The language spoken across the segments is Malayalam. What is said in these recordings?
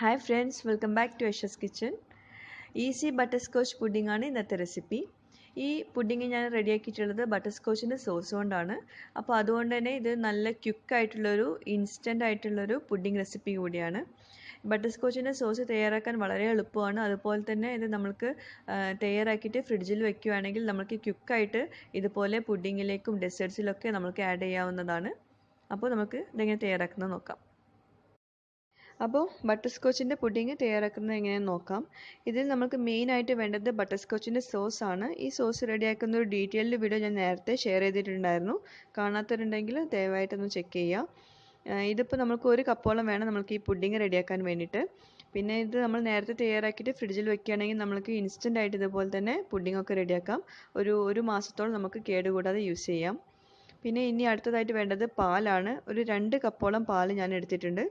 Hi friends welcome back to Yashas kitchen easy butterscotch pudding ആണ് ഇന്നത്തെ റെസിപ്പി ഈ പുഡിംഗ് ഞാൻ റെഡിയാക്കിയിട്ടുള്ളത് ബട്ടർ സ്കോച്ചിന്റെ സോസ് കൊണ്ടാണ്. അപ്പോൾ അതുകൊണ്ട് തന്നെ ഇത് നല്ല ക്യുക്കായിട്ടുള്ളൊരു ഇൻസ്റ്റന്റ് ആയിട്ടുള്ളൊരു പുഡിംഗ് റെസിപ്പി കൂടിയാണ്. ബട്ടർ സ്കോച്ചിന്റെ സോസ് തയ്യാറാക്കാൻ വളരെ എളുപ്പമാണ്. അതുപോലെ തന്നെ ഇത് നമ്മൾക്ക് തയ്യാറാക്കിയിട്ട് ഫ്രിഡ്ജിൽ വെക്കുകയാണെങ്കിൽ നമുക്ക് ക്യുക്കായിട്ട് ഇതുപോലെ പുഡിങ്ങിലേക്കും ഡെസേർട്സിലൊക്കെ നമുക്ക് ആഡ് ചെയ്യാവുന്നതാണ്. അപ്പോൾ നമുക്ക് ഇതെങ്ങനെ തയ്യാറാക്കുന്നത് നോക്കാം. അപ്പോൾ ബട്ടർ സ്കോച്ചിന്റെ പുഡിങ് തയ്യാറാക്കുന്നത് എങ്ങനെയാണെന്ന് നോക്കാം. ഇതിൽ നമുക്ക് മെയിനായിട്ട് വേണ്ടത് ബട്ടർ സ്കോച്ചിന്റെ ആണ്. ഈ സോസ് റെഡിയാക്കുന്ന ഒരു ഡീറ്റെയിൽഡ് വീഡിയോ ഞാൻ നേരത്തെ ഷെയർ ചെയ്തിട്ടുണ്ടായിരുന്നു. കാണാത്തവരുണ്ടെങ്കിൽ ദയവായിട്ടൊന്ന് ചെക്ക് ചെയ്യുക ഇതിപ്പോൾ നമുക്ക് ഒരു കപ്പോളം വേണം നമുക്ക് ഈ പുഡിങ് റെഡിയാക്കാൻ വേണ്ടിയിട്ട്. പിന്നെ ഇത് നമ്മൾ നേരത്തെ തയ്യാറാക്കിയിട്ട് ഫ്രിഡ്ജിൽ വെക്കുകയാണെങ്കിൽ നമുക്ക് ഇൻസ്റ്റന്റ് ആയിട്ട് ഇതുപോലെ തന്നെ പുഡിംഗ് ഒക്കെ റെഡിയാക്കാം ഒരു ഒരു മാസത്തോളം നമുക്ക് കേടുകൂടാതെ യൂസ് ചെയ്യാം. പിന്നെ ഇനി അടുത്തതായിട്ട് വേണ്ടത് പാലാണ്. ഒരു രണ്ട് കപ്പോളം പാൽ ഞാൻ എടുത്തിട്ടുണ്ട്.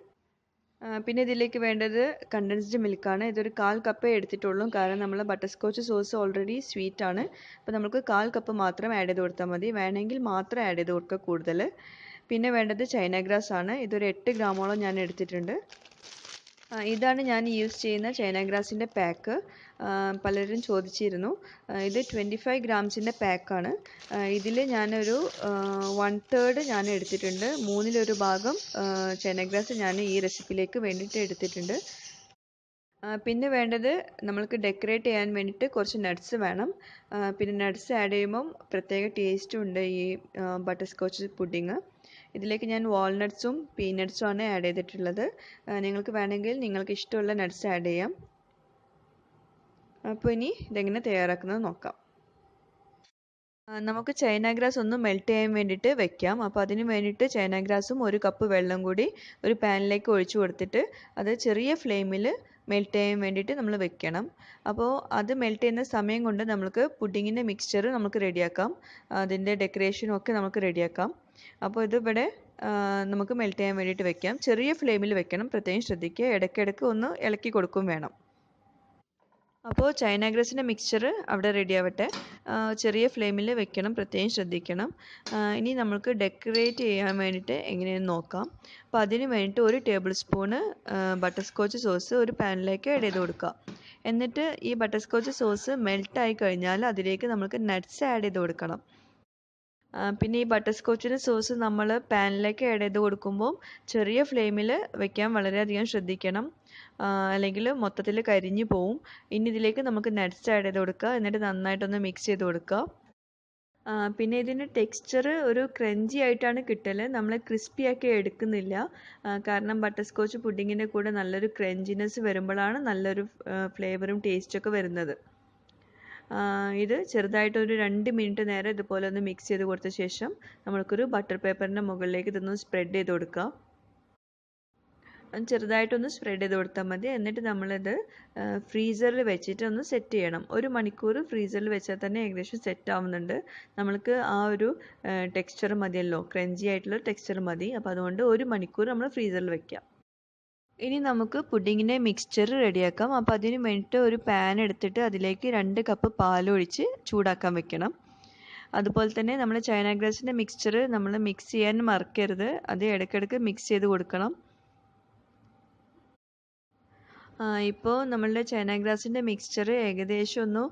പിന്നെ ഇതിലേക്ക് വേണ്ടത് കണ്ടൻസ്ഡ് മിൽക്കാണ് ഇതൊരു കാൽ കപ്പേ എടുത്തിട്ടുള്ളൂ. കാരണം നമ്മൾ butterscotch sauce already sweet ആണ്. അപ്പോൾ നമുക്ക് കാൽ കപ്പ് മാത്രം ആഡ് ചെയ്ത് കൊടുത്താൽ മതി. വേണമെങ്കിൽ മാത്രം ആഡ് ചെയ്ത് കൊടുക്കുക കൂടുതൽ. പിന്നെ വേണ്ടത് ചൈന ഗ്രാസ് ആണ്. ഇതൊരു എട്ട് ഗ്രാമോളം ഞാൻ എടുത്തിട്ടുണ്ട്. ഇതാണ് ഞാൻ യൂസ് ചെയ്യുന്ന ചൈന ഗ്രാസിന്റെ പാക്ക് പലരും ചോദിച്ചിരുന്നു. ഇത് ട്വന്റി ഫൈവ് ഗ്രാംസിന്റെ പാക്കാണ് ഇതിൽ ഞാനൊരു വൺ തേർഡ് ഞാൻ എടുത്തിട്ടുണ്ട്. മൂന്നിലൊരു ഭാഗം ചേനഗ്രാസ് ഞാൻ ഈ റെസിപ്പിയിലേക്ക് വേണ്ടിയിട്ട് എടുത്തിട്ടുണ്ട്. പിന്നെ വേണ്ടത് നമ്മൾക്ക് ഡെക്കറേറ്റ് ചെയ്യാൻ വേണ്ടിയിട്ട് കുറച്ച് നട്ട്സ് വേണം. പിന്നെ നട്ട്സ് ആഡ് ചെയ്യുമ്പം പ്രത്യേക ടേസ്റ്റും ഉണ്ട് ഈ ബട്ടർ സ്കോച്ച് പുഡിങ്. ഇതിലേക്ക് ഞാൻ വാൾനട്ട്സും പീനട്ട്സും ആണ് ആഡ് ചെയ്തിട്ടുള്ളത്. നിങ്ങൾക്ക് വേണമെങ്കിൽ നിങ്ങൾക്ക് ഇഷ്ടമുള്ള നട്ട്സ് ആഡ് ചെയ്യാം. അപ്പോൾ ഇനി ഇതെങ്ങനെ തയ്യാറാക്കുന്നത് നോക്കാം. നമുക്ക് ചൈന ഗ്രാസ് ഒന്ന് മെൽറ്റ് ചെയ്യാൻ വേണ്ടിയിട്ട് വെക്കാം. അപ്പോൾ അതിന് വേണ്ടിയിട്ട് ചൈന ഗ്രാസും ഒരു കപ്പ് വെള്ളം കൂടി ഒരു പാനിലേക്ക് ഒഴിച്ചു കൊടുത്തിട്ട് അത് ചെറിയ ഫ്ലെയിമിൽ മെൽറ്റ് ചെയ്യാൻ വേണ്ടിയിട്ട് നമ്മൾ വെക്കണം. അപ്പോൾ അത് മെൽറ്റ് ചെയ്യുന്ന സമയം കൊണ്ട് നമുക്ക് പുഡിങ്ങിന്റെ മിക്സ്ചർ നമുക്ക് റെഡിയാക്കാം. അതിന്റെ ഡെക്കറേഷനും ഒക്കെ നമുക്ക് റെഡിയാക്കാം. അപ്പോൾ ഇതിവിടെ നമുക്ക് മെൽറ്റ് ചെയ്യാൻ വേണ്ടിയിട്ട് വെക്കാം. ചെറിയ ഫ്ലെയിമിൽ വെക്കണം. പ്രത്യേകം ശ്രദ്ധിക്കുക. ഇടയ്ക്കിടയ്ക്ക് ഒന്ന് ഇളക്കി കൊടുക്കും വേണം. അപ്പോൾ ചൈന ഗ്രസിന്റെ മിക്സ്ചർ അവിടെ റെഡി ആവട്ടെ. ചെറിയ ഫ്ലെയിമിൽ വെക്കണം പ്രത്യേകം ശ്രദ്ധിക്കണം. ഇനി നമുക്ക് ഡെക്കറേറ്റ് ചെയ്യാൻ വേണ്ടിയിട്ട് എങ്ങനെയെന്ന് നോക്കാം. അപ്പോൾ അതിന് വേണ്ടിയിട്ട് ഒരു tablespoon butterscotch sauce ഒരു പാനിലേക്ക് ആഡ് ചെയ്ത് കൊടുക്കുക. എന്നിട്ട് ഈ ബട്ടർ സ്കോച്ച് സോസ് മെൽട്ടായി കഴിഞ്ഞാൽ അതിലേക്ക് നമുക്ക് നട്ട്സ് ആഡ് ചെയ്ത് കൊടുക്കണം. പിന്നെ ഈ ബട്ടർ സ്കോച്ചിന്റെ സോസ് നമ്മൾ പാനിലേക്ക് ആഡ് ചെയ്ത് കൊടുക്കുമ്പോൾ ചെറിയ ഫ്ലെയിമിൽ വെക്കാൻ വളരെയധികം ശ്രദ്ധിക്കണം. അല്ലെങ്കിൽ മൊത്തത്തിൽ കരിഞ്ഞു പോവും. ഇനി ഇതിലേക്ക് നമുക്ക് നട്ട്സ് ആഡ് ചെയ്ത് കൊടുക്കുക. എന്നിട്ട് നന്നായിട്ടൊന്ന് മിക്സ് ചെയ്ത് കൊടുക്കുക. പിന്നെ ഇതിന്റെ ടെക്സ്ചർ ഒരു ക്രഞ്ചി ആയിട്ടാണ് കിട്ടൽ നമ്മൾ ക്രിസ്പി ആക്കി എടുക്കുന്നില്ല. കാരണം ബട്ടർ സ്കോച്ച് പുഡിങ്ങിന്റെ കൂടെ നല്ലൊരു ക്രഞ്ചിനെസ് വരുമ്പോഴാണ് നല്ലൊരു ഫ്ലേവറും ടേസ്റ്റൊക്കെ വരുന്നത്. ഇത് ചെറുതായിട്ട് ഒരു രണ്ട് മിനിറ്റ് നേരം ഇതുപോലെ ഒന്ന് മിക്സ് ചെയ്ത് കൊടുത്ത ശേഷം നമ്മൾക്കൊരു ബട്ടർ പേപ്പറിന്റെ മുകളിലേക്ക് ഇതൊന്ന് സ്പ്രെഡ് ചെയ്ത് കൊടുക്കുക ചെറുതായിട്ടൊന്ന് സ്പ്രെഡ് ചെയ്ത് കൊടുത്താൽ മതി. എന്നിട്ട് നമ്മളിത് ഫ്രീസറിൽ വെച്ചിട്ട് ഒന്ന് സെറ്റ് ചെയ്യണം. ഒരു മണിക്കൂർ ഫ്രീസറിൽ വെച്ചാൽ തന്നെ ഏകദേശം സെറ്റ് ആവുന്നുണ്ട്. നമ്മൾക്ക് ആ ഒരു ടെക്സ്ചർ മതിയല്ലോ. ക്രഞ്ചി ആയിട്ടുള്ള ടെക്സ്ചർ മതി. അപ്പോൾ അതുകൊണ്ട് ഒരു മണിക്കൂർ നമ്മൾ ഫ്രീസറിൽ വെക്കാം. ഇനി നമുക്ക് പുഡിങ്ങിന്റെ മിക്സ്ചർ റെഡിയാക്കാം. അപ്പോൾ അതിന് വേണ്ടിയിട്ട് ഒരു പാൻ എടുത്തിട്ട് അതിലേക്ക് രണ്ട് കപ്പ് പാലൊഴിച്ച് ചൂടാക്കാൻ വെക്കണം. അതുപോലെ തന്നെ നമ്മൾ ചൈന ഗ്രാസിന്റെ മിക്സ്ചർ നമ്മൾ മിക്സ് ചെയ്യാൻ മറക്കരുത്. അത് ഇടയ്ക്കിടയ്ക്ക് മിക്സ് ചെയ്ത് കൊടുക്കണം. ഇപ്പോൾ നമ്മളുടെ ചൈന ഗ്രാസിന്റെ മിക്സ്ചർ ഏകദേശം ഒന്ന്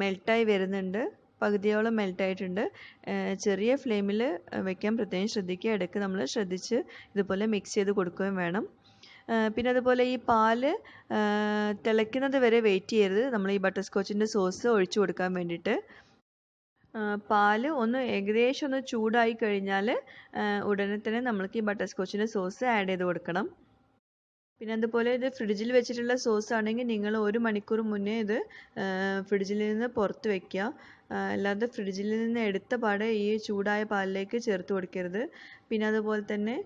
മെൽട്ടായി വരുന്നുണ്ട്. പകുതിയോളം മെൽട്ടായിട്ടുണ്ട് ചെറിയ ഫ്ലെയിമിൽ വെക്കാൻ പ്രത്യേകം ശ്രദ്ധിക്കുക. ഇടയ്ക്ക് നമ്മൾ ശ്രദ്ധിച്ച് ഇതുപോലെ മിക്സ് ചെയ്ത് കൊടുക്കുകയും വേണം. പിന്നെ അതുപോലെ ഈ പാൽ തിളയ്ക്കുന്നത് വരെ വെയിറ്റ് ചെയ്യരുത്. നമ്മൾ ഈ ബട്ടർ സ്കോച്ചിന്റെ സോസ് ഒഴിച്ചു കൊടുക്കാൻ വേണ്ടിയിട്ട്. പാൽ ഒന്ന് ഏകദേശം ഒന്ന് ചൂടായി കഴിഞ്ഞാൽ ഉടനെ തന്നെ നമ്മൾക്ക് ഈ ബട്ടർ സ്കോച്ചിന്റെ സോസ് ആഡ് ചെയ്ത് കൊടുക്കണം. പിന്നെ അതുപോലെ ഇത് ഫ്രിഡ്ജിൽ വെച്ചിട്ടുള്ള സോസ് ആണെങ്കിൽ നിങ്ങൾ ഒരു മണിക്കൂർ മുന്നേ ഇത് ഫ്രിഡ്ജിൽ നിന്ന് പുറത്ത് വെക്കുക. അല്ലാതെ ഫ്രിഡ്ജിൽ നിന്ന് എടുത്ത പാടെ ഈ ചൂടായ പാലിലേക്ക് ചേർത്ത് കൊടുക്കരുത്. പിന്നെ അതുപോലെ തന്നെ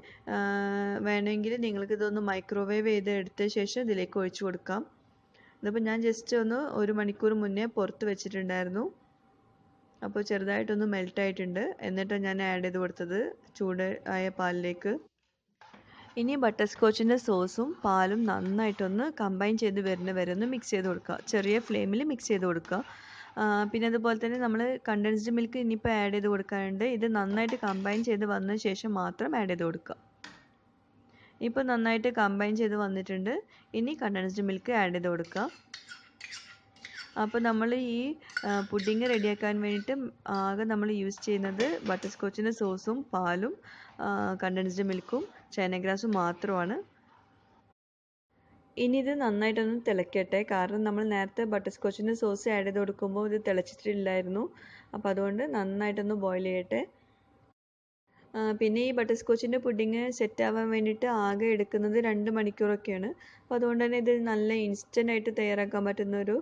വേണമെങ്കിൽ നിങ്ങൾക്ക് ഇതൊന്ന് മൈക്രോവേവ് ചെയ്ത് എടുത്ത ശേഷം ഇതിലേക്ക് ഒഴിച്ചു കൊടുക്കാം. ഇതിപ്പോൾ ഞാൻ ജസ്റ്റ് ഒന്ന് ഒരു മണിക്കൂർ മുന്നേ പുറത്ത് വെച്ചിട്ടുണ്ടായിരുന്നു. അപ്പോൾ ചെറുതായിട്ടൊന്ന് മെൽറ്റ് ആയിട്ടുണ്ട്. എന്നിട്ട് ഞാൻ ആഡ് ചെയ്ത് കൊടുത്തത് ചൂട് ആയ പാലിലേക്ക്. ഇനി ബട്ടർ സ്കോച്ചിന്റെ സോസും പാലും നന്നായിട്ടൊന്ന് കമ്പൈൻ ചെയ്ത് വരുന്ന വരെ ഒന്ന് മിക്സ് ചെയ്ത് കൊടുക്കുക. ചെറിയ ഫ്ലെയിമിൽ മിക്സ് ചെയ്ത് കൊടുക്കുക. പിന്നെ അതുപോലെ തന്നെ നമ്മൾ കണ്ടൻസ്ഡ് മിൽക്ക് ഇനിയിപ്പോൾ ആഡ് ചെയ്ത് കൊടുക്കാനുണ്ട്. ഇത് നന്നായിട്ട് കമ്പൈൻ ചെയ്ത് വന്ന ശേഷം മാത്രം ആഡ് ചെയ്ത് കൊടുക്കുക. ഇപ്പോൾ നന്നായിട്ട് കമ്പൈൻ ചെയ്ത് വന്നിട്ടുണ്ട്. ഇനി കണ്ടൻസ്ഡ് മിൽക്ക് ആഡ് ചെയ്ത് കൊടുക്കുക. അപ്പോൾ നമ്മൾ ഈ പുഡിങ് റെഡിയാക്കാൻ വേണ്ടിയിട്ട് ആകെ നമ്മൾ യൂസ് ചെയ്യുന്നത് ബട്ടർ സ്കോച്ചിന്റെ സോസും പാലും കണ്ടൻസ്ഡ് മിൽക്കും ചൈന ഗ്രാസും മാത്രമാണ്. ഇനി ഇത് നന്നായിട്ടൊന്ന് തിളക്കട്ടെ. കാരണം നമ്മൾ നേരത്തെ ബട്ടർ സ്കോച്ചിന്റെ സോസ് ആഡ് ചെയ്ത് കൊടുക്കുമ്പോൾ ഇത് തിളച്ചിട്ടില്ലായിരുന്നു. അപ്പോൾ അതുകൊണ്ട് നന്നായിട്ടൊന്ന് ബോയിൽ ചെയ്യട്ടെ. പിന്നെ ഈ ബട്ടർ സ്കോച്ചിന്റെ പുഡിങ് സെറ്റ് ആവാൻ വേണ്ടിയിട്ട് ആകെ എടുക്കുന്നത് രണ്ട് മണിക്കൂറൊക്കെയാണ്. അപ്പോൾ അതുകൊണ്ട് തന്നെ ഇത് നല്ല ഇൻസ്റ്റന്റ് ആയിട്ട് തയ്യാറാക്കാൻ പറ്റുന്ന ഒരു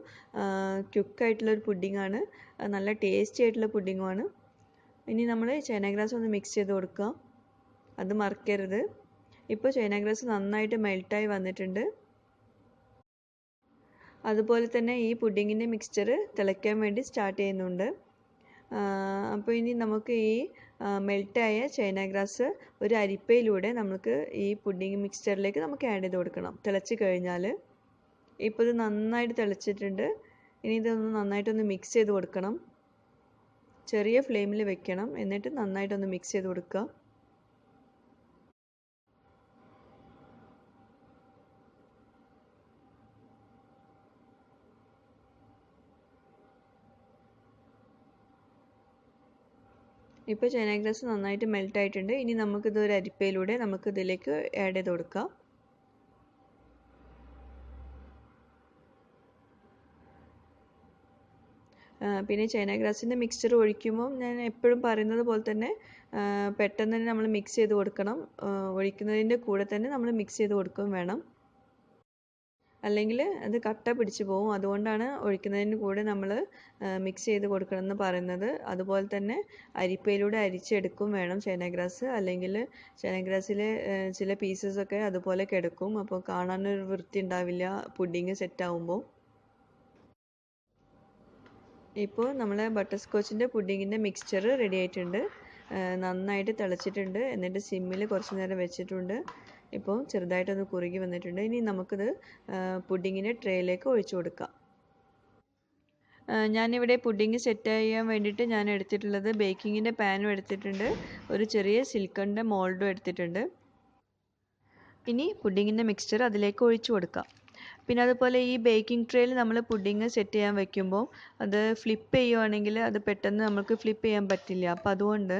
ക്യുക്കായിട്ടുള്ള ഒരു പുഡിങ്ങാണ് നല്ല ടേസ്റ്റി ആയിട്ടുള്ള പുഡിങ്ങുമാണ് ഇനി നമ്മൾ ചൈനഗ്രാസ് ഒന്ന് മിക്സ് ചെയ്ത് കൊടുക്കുക അത് മറക്കരുത്. ഇപ്പോൾ ചൈനഗ്രാസ് നന്നായിട്ട് മെൽട്ടായി വന്നിട്ടുണ്ട്. അതുപോലെ തന്നെ ഈ പുഡിങ്ങിന്റെ മിക്സ്ചർ തിളയ്ക്കാൻ വേണ്ടി സ്റ്റാർട്ട് ചെയ്യുന്നുണ്ട്. അപ്പോൾ ഇനി നമുക്ക് ഈ മെൽട്ടായ ചൈന ഗ്രാസ് ഒരു അരിപ്പയിലൂടെ നമുക്ക് ഈ പുഡിങ് മിക്സ്ചറിലേക്ക് നമുക്ക് ആഡ് ചെയ്ത് കൊടുക്കണം. തിളച്ച് കഴിഞ്ഞാൽ ഇപ്പോൾ ഇത് നന്നായിട്ട് തിളച്ചിട്ടുണ്ട്. ഇനി ഇതൊന്ന് നന്നായിട്ടൊന്ന് മിക്സ് ചെയ്ത് കൊടുക്കണം. ചെറിയ ഫ്ലെയിമിൽ വെക്കണം. എന്നിട്ട് നന്നായിട്ടൊന്ന് മിക്സ് ചെയ്ത് കൊടുക്കുക. ഇപ്പോൾ ചൈനഗ്രാസ് നന്നായിട്ട് മെൽറ്റ് ആയിട്ടുണ്ട്. ഇനി നമുക്കിത് ഒരു അരിപ്പയിലൂടെ നമുക്ക് ഇതിലേക്ക് ആഡ് ചെയ്ത് കൊടുക്കാം. പിന്നെ ചൈനാഗ്രാസിന്റെ മിക്സ്ചർ ഒഴിക്കുമ്പോൾ ഞാൻ എപ്പോഴും പറയുന്നത് പോലെ തന്നെ പെട്ടെന്ന് തന്നെ നമ്മൾ മിക്സ് ചെയ്ത് കൊടുക്കണം. ഒഴിക്കുന്നതിന്റെ കൂടെ തന്നെ നമ്മൾ മിക്സ് ചെയ്ത് കൊടുക്കുകയും വേണം. അല്ലെങ്കിൽ അത് കട്ട പിടിച്ചു പോകും അതുകൊണ്ടാണ് ഒഴിക്കുന്നതിന് കൂടെ നമ്മൾ മിക്സ് ചെയ്ത് കൊടുക്കണം എന്ന് പറയുന്നത്. അതുപോലെ തന്നെ അരിപ്പയിലൂടെ അരിച്ചെടുക്കും വേണം ചേനഗ്രാസ്. അല്ലെങ്കിൽ ചേനഗ്രാസിലെ ചില പീസസൊക്കെ അതുപോലെ കിടക്കും. അപ്പോൾ കാണാനൊരു വൃത്തി ഉണ്ടാവില്ല. പുഡിങ് സെറ്റ് ആവുമ്പോൾ ഇപ്പോൾ നമ്മളെ ബട്ടർ സ്കോച്ചിന്റെ പുഡിങ്ങിന്റെ മിക്സ്ചർ റെഡി ആയിട്ടുണ്ട് നന്നായിട്ട് തിളച്ചിട്ടുണ്ട്. എന്നിട്ട് സിമ്മിൽ കുറച്ച് നേരം വെച്ചിട്ടുണ്ട്. ഇപ്പോൾ ചെറുതായിട്ടൊന്ന് കുറുകി വന്നിട്ടുണ്ട്. ഇനി നമുക്കിത് പുഡിങ്ങിന്റെ ട്രേയിലേക്ക് ഒഴിച്ചു കൊടുക്കാം. ഞാനിവിടെ പുഡിങ് സെറ്റ് ചെയ്യാൻ വേണ്ടിയിട്ട് ഞാൻ എടുത്തിട്ടുള്ളത് ബേക്കിങ്ങിന്റെ പാനും എടുത്തിട്ടുണ്ട്. ഒരു ചെറിയ സിൽക്കണിന്റെ മോൾഡും എടുത്തിട്ടുണ്ട്. ഇനി പുഡിങ്ങിന്റെ മിക്സ്ചർ അതിലേക്ക് ഒഴിച്ചു കൊടുക്കാം. പിന്നെ അതുപോലെ ഈ ബേക്കിംഗ് ട്രേയിൽ നമ്മൾ പുഡിങ് സെറ്റ് ചെയ്യാൻ വെക്കുമ്പോൾ അത് ഫ്ലിപ്പ് ചെയ്യുവാണെങ്കിൽ അത് പെട്ടെന്ന് നമുക്ക് ഫ്ലിപ്പ് ചെയ്യാൻ പറ്റില്ല. അപ്പോൾ അതുകൊണ്ട്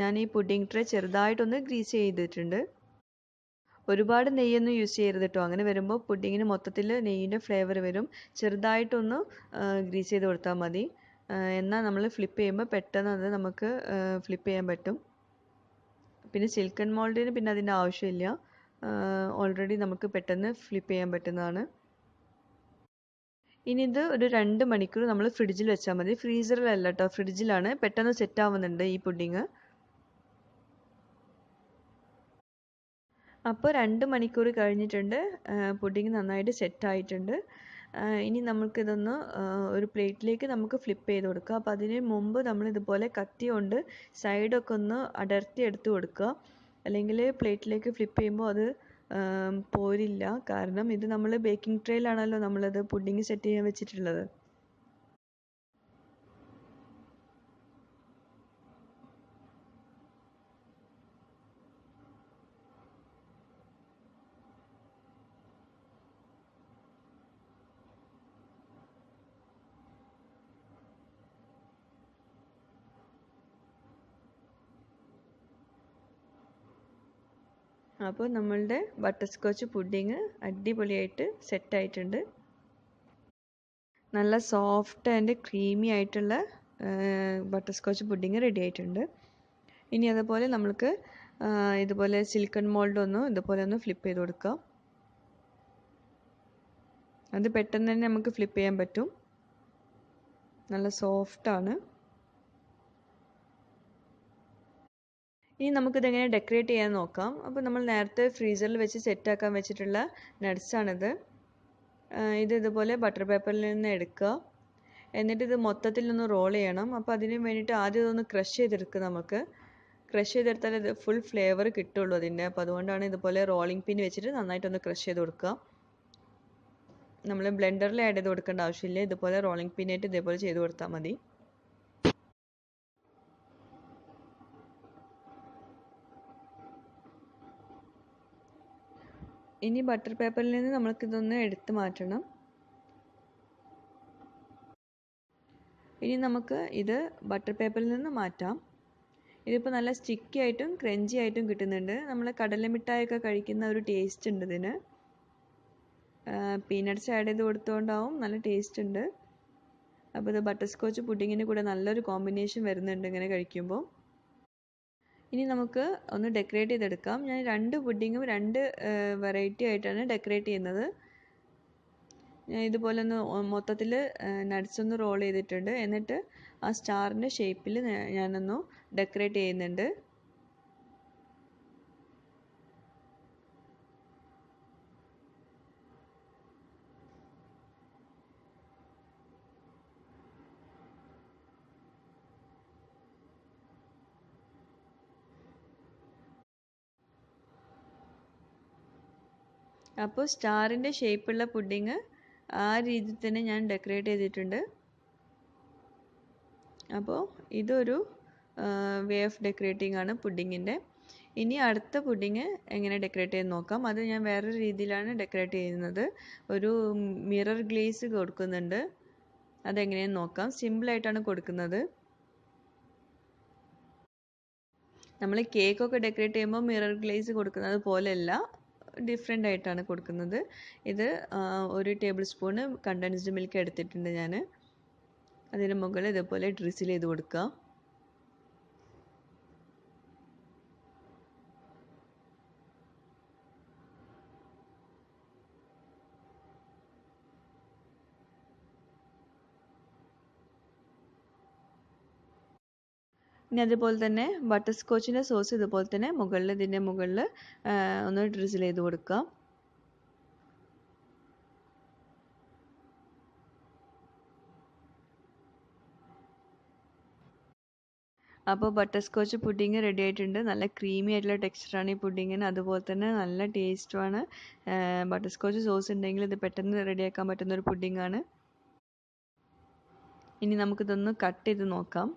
ഞാൻ ഈ പുഡിങ് ട്രേ ചെറുതായിട്ടൊന്ന് ഗ്രീസ് ചെയ്തിട്ടുണ്ട്. ഒരുപാട് നെയ്യൊന്നും യൂസ് ചെയ്യരുത് കേട്ടോ അങ്ങനെ വരുമ്പോൾ പുഡിങ്ങിന് മൊത്തത്തിൽ നെയ്യിന്റെ ഫ്ലേവർ വരും. ചെറുതായിട്ടൊന്ന് ഗ്രീസ് ചെയ്ത് കൊടുത്താൽ മതി. എന്നാൽ നമ്മൾ ഫ്ലിപ്പ് ചെയ്യുമ്പോൾ പെട്ടെന്ന് അത് നമുക്ക് ഫ്ലിപ്പ് ചെയ്യാൻ പറ്റും. പിന്നെ സിൽക്കൺ മോൾഡിന് പിന്നെ അതിന്റെ ആവശ്യമില്ല. ഓൾറെഡി നമുക്ക് പെട്ടെന്ന് ഫ്ലിപ്പ് ചെയ്യാൻ പറ്റുന്നതാണ്. ഇനി ഇത് ഒരു രണ്ട് മണിക്കൂർ നമ്മൾ ഫ്രിഡ്ജിൽ വെച്ചാൽ മതി. ഫ്രീസറിലല്ല കേട്ടോ ഫ്രിഡ്ജിലാണ് പെട്ടെന്ന് സെറ്റ് ആവുന്നുണ്ട് ഈ പുഡിങ്. അപ്പോൾ രണ്ട് മണിക്കൂർ കഴിഞ്ഞിട്ടുണ്ട് പുഡിങ് നന്നായിട്ട് സെറ്റ് ആയിട്ടുണ്ട് ഇനി നമുക്കിതൊന്ന് ഒരു പ്ലേറ്റിലേക്ക് നമുക്ക് ഫ്ലിപ്പ് ചെയ്ത് കൊടുക്കുക അപ്പോൾ അതിന് മുമ്പ് നമ്മൾ ഇതുപോലെ കത്തി കൊണ്ട് സൈഡൊക്കെ ഒന്ന് അടർത്തി എടുത്ത് കൊടുക്കുക. അല്ലെങ്കിൽ പ്ലേറ്റിലേക്ക് ഫ്ലിപ്പ് ചെയ്യുമ്പോൾ അത് പോരില്ല. കാരണം ഇത് നമ്മൾ ബേക്കിംഗ് ട്രേയിലാണല്ലോ നമ്മളത് പുഡിങ് സെറ്റ് ചെയ്യാൻ വെച്ചിട്ടുള്ളത്. അപ്പോൾ നമ്മളുടെ ബട്ടർ സ്കോച്ച് പുഡിങ് അടിപൊളിയായിട്ട് സെറ്റായിട്ടുണ്ട് നല്ല സോഫ്റ്റ് ആൻഡ് ക്രീമി ആയിട്ടുള്ള ബട്ടർ സ്കോച്ച് പുഡിങ് റെഡി ആയിട്ടുണ്ട്. ഇനി അതുപോലെ നമ്മൾക്ക് ഇതുപോലെ സിലിക്കൺ മോൾഡ് ഒന്ന് ഇതുപോലെ ഒന്ന് ഫ്ലിപ്പ് ചെയ്ത് കൊടുക്കാം. അത് പെട്ടെന്ന് തന്നെ നമുക്ക് ഫ്ലിപ്പ് ചെയ്യാൻ പറ്റും. നല്ല സോഫ്റ്റാണ് ഇനി നമുക്കിതെങ്ങനെ ഡെക്കറേറ്റ് ചെയ്യാൻ നോക്കാം. അപ്പോൾ നമ്മൾ നേരത്തെ ഫ്രീസറിൽ വെച്ച് സെറ്റാക്കാൻ വെച്ചിട്ടുള്ള നട്ട്സാണിത് ഇത് ഇതുപോലെ ബട്ടർ പേപ്പറിൽ നിന്ന് എടുക്കുക. എന്നിട്ട് ഇത് മൊത്തത്തിൽ ഒന്ന് റോൾ ചെയ്യണം. അപ്പോൾ അതിന് വേണ്ടിയിട്ട് ആദ്യം ഇതൊന്ന് ക്രഷ് ചെയ്തെടുക്കുക നമുക്ക്. ക്രഷ് ചെയ്തെടുത്താൽ ഇത് ഫുൾ ഫ്ലേവർ കിട്ടുള്ളൂ അതിന്റെ. അപ്പോൾ അതുകൊണ്ടാണ് ഇതുപോലെ റോളിംഗ് പിൻ വെച്ചിട്ട് നന്നായിട്ടൊന്ന് ക്രഷ് ചെയ്ത് കൊടുക്കുക. നമ്മൾ ബ്ലെൻഡറിൽ ആഡ് ചെയ്ത് കൊടുക്കേണ്ട ആവശ്യമില്ല. ഇതുപോലെ റോളിംഗ് പിന്നായിട്ട് ഇതേപോലെ ചെയ്ത് കൊടുത്താൽ മതി. ഇനി ബട്ടർ പേപ്പറിൽ നിന്ന് നമ്മൾക്കിതൊന്ന് എടുത്ത് മാറ്റണം. ഇനി നമുക്ക് ഇത് ബട്ടർ പേപ്പറിൽ നിന്ന് മാറ്റാം. ഇതിപ്പോൾ നല്ല സ്റ്റിക്കി ആയിട്ടും ക്രഞ്ചി ആയിട്ടും കിട്ടുന്നുണ്ട്. നമ്മൾ കടലമിഠായൊക്കെ കഴിക്കുന്ന ഒരു ടേസ്റ്റ് ഉണ്ട് ഇതിന്. പീനട്ട്സ് ആഡ് ചെയ്ത് കൊടുത്തുകൊണ്ടാവും നല്ല ടേസ്റ്റ് ഉണ്ട്. അപ്പോൾ ഇത് ബട്ടർ സ്കോച്ച് പുഡിങ്ങിന് കൂടെ നല്ലൊരു കോമ്പിനേഷൻ വരുന്നുണ്ട് ഇങ്ങനെ കഴിക്കുമ്പോൾ ഇനി നമുക്ക് ഒന്ന് ഡെക്കറേറ്റ് ചെയ്തെടുക്കാം. ഞാൻ രണ്ട് പുഡിങ്ങും രണ്ട് വെറൈറ്റി ആയിട്ടാണ് ഡെക്കറേറ്റ് ചെയ്യുന്നത്. ഞാൻ ഇതുപോലെ ഒന്ന് മൊത്തത്തിൽ നട്ട്സ് ഒന്ന് റോൾ ചെയ്തിട്ടുണ്ട്. എന്നിട്ട് ആ സ്റ്റാറിന്റെ ഷേപ്പിൽ ഞാനൊന്ന് ഡെക്കറേറ്റ് ചെയ്യുന്നുണ്ട്. അപ്പോൾ സ്റ്റാറിന്റെ ഷേപ്പുള്ള പുഡിങ് ആ രീതിയിൽ തന്നെ ഞാൻ ഡെക്കറേറ്റ് ചെയ്തിട്ടുണ്ട്. അപ്പോൾ ഇതൊരു വേ ഓഫ് ഡെക്കറേറ്റിംഗ് ആണ് പുഡിങ്ങിന്റെ ഇനി അടുത്ത പുഡിങ് എങ്ങനെ ഡെക്കറേറ്റ് ചെയ്ത് നോക്കാം. അത് ഞാൻ വേറൊരു രീതിയിലാണ് ഡെക്കറേറ്റ് ചെയ്യുന്നത്. ഒരു മിറർ ഗ്ലേസ് കൊടുക്കുന്നുണ്ട്. അതെങ്ങനെയെന്ന് നോക്കാം. സിമ്പിളായിട്ടാണ് കൊടുക്കുന്നത്. നമ്മൾ കേക്കൊക്കെ ഡെക്കറേറ്റ് ചെയ്യുമ്പോൾ മിറർ ഗ്ലേസ് കൊടുക്കുന്നത് പോലെയല്ല ഡിഫറെന്റ് ആയിട്ടാണ് കൊടുക്കുന്നത്. ഇത് ഒരു ടേബിൾ സ്പൂണ് കണ്ടൻസ്ഡ് മിൽക്ക് എടുത്തിട്ടുണ്ട് ഞാൻ അതിന് മുകളിൽ ഇതുപോലെ ഡ്രിസിൽ ചെയ്ത് കൊടുക്കുക. ഇനി അതുപോലെ തന്നെ ബട്ടർ സ്കോച്ചിന്റെ സോസ് ഇതുപോലെ തന്നെ മുകളിൽ ഇതിന്റെ മുകളിൽ ഒന്ന് ഡ്രിസിൽ ചെയ്ത് കൊടുക്കുക. അപ്പോൾ ബട്ടർ സ്കോച്ച് പുഡിങ് റെഡി ആയിട്ടുണ്ട്. നല്ല ക്രീമി ആയിട്ടുള്ള ടെക്സ്ചറാണ് ഈ പുഡിങ്ങിന് അതുപോലെ തന്നെ നല്ല ടേസ്റ്റുമാണ് ബട്ടർ സ്കോച്ച് സോസ് ഉണ്ടെങ്കിൽ ഇത് പെട്ടെന്ന് റെഡിയാക്കാൻ പറ്റുന്ന ഒരു പുഡിങ്ങാണ് ഇനി നമുക്കിതൊന്ന് കട്ട് ചെയ്ത് നോക്കാം.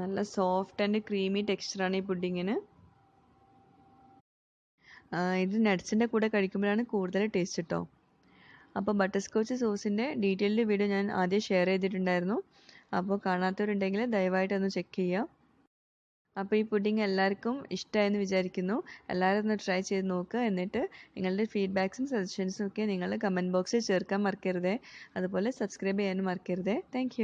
നല്ല സോഫ്റ്റ് ആൻഡ് ക്രീമി ടെക്സ്ചറാണ് ഈ പുഡിങ്ങിന്. ഇത് നട്ട്സിന്റെ കൂടെ കഴിക്കുമ്പോഴാണ് കൂടുതൽ ടേസ്റ്റ് കേട്ടോ അപ്പോൾ ബട്ടർ സ്കോച്ച് സോസിന്റെ ഡീറ്റെയിൽഡ് വീഡിയോ ഞാൻ ആദ്യം ഷെയർ ചെയ്തിട്ടുണ്ടായിരുന്നു. അപ്പോൾ കാണാത്തവരുണ്ടെങ്കിൽ ദയവായിട്ടൊന്ന് ചെക്ക് ചെയ്യുക അപ്പോൾ ഈ പുഡിങ് എല്ലാവർക്കും ഇഷ്ടമായെന്ന് വിചാരിക്കുന്നു. എല്ലാവരും ഒന്ന് ട്രൈ ചെയ്ത് നോക്കുക എന്നിട്ട് നിങ്ങളുടെ ഫീഡ്ബാക്സും സജഷൻസും ഒക്കെ നിങ്ങൾ കമന്റ് ബോക്സിൽ ചേർക്കാൻ മറക്കരുതേ. അതുപോലെ സബ്സ്ക്രൈബ് ചെയ്യാനും മറക്കരുതേ. താങ്ക്